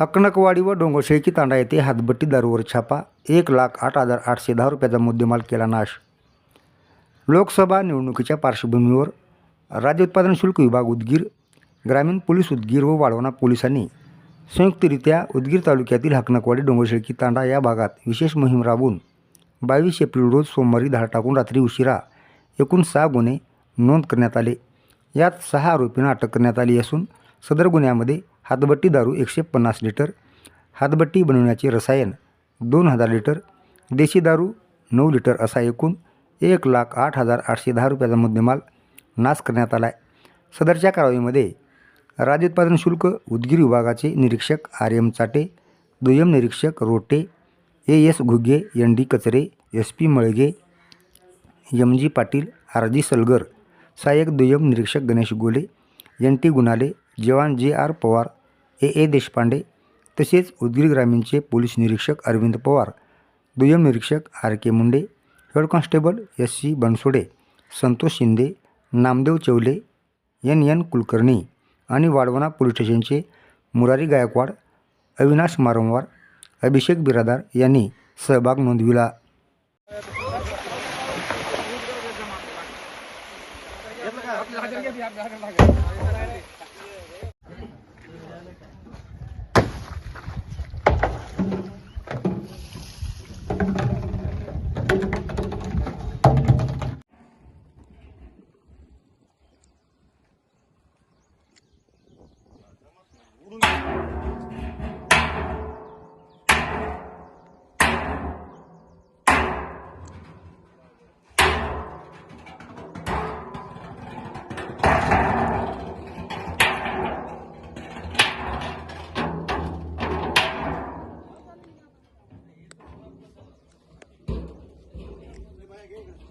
हकनकवाडी व डोंगरशेळकी तांडा येथे हातबट्टी दारूवर छापा एक लाख आठ हजार आठशे दहा रुपयाचा मुद्देमाल केला नाश. लोकसभा निवडणुकीच्या पार्श्वभूमीवर राज्य उत्पादन शुल्क विभाग उदगीर ग्रामीण पोलीस उदगीर व वाढवणा पोलिसांनी संयुक्तरित्या उदगीर तालुक्यातील हकनकवाडी डोंगरशेळकी तांडा या भागात विशेष मोहीम राबवून बावीस एप्रिल रोज सोमवारी धाड टाकून रात्री उशिरा एकूण सहा गुन्हे नोंद करण्यात आले. यात सहा आरोपींना अटक करण्यात आली असून सदर गुन्ह्यामध्ये हातभट्टी दारू एकशे पन्नास लिटर हातभट्टी बनवण्याचे रसायन दोन हजार लिटर देशी दारू नऊ लिटर असा एकूण एक लाख आठ हजार आठशे दहा रुपयाचा मुद्देमाल नाश करण्यात आला आहे सदरच्या कारवाईमध्ये राज्य उत्पादन शुल्क उदगीर विभागाचे निरीक्षक आर एम चाटे दुय्यम निरीक्षक Rote A S Ghuge N D Kachare S P Malge M G Patil R G Salgar सहाय्यक दुय्यम निरीक्षक गणेश गोले एन टी गुणाले जवान J R Pawar A. A. Deshpande तसेच उदगीर ग्रामीणचे पोलीस निरीक्षक अरविंद पवार दुय्यम निरीक्षक R. K. Munde head constable S. C. Bansode Santosh Shinde Namdev Chavle N. N. Kulkarni आणि वाढवणा पोलीस स्टेशनचे मुरारी गायकवाड अविनाश मारंवार अभिषेक बिरादार यांनी सहभाग नोंदविला.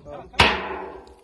Tá.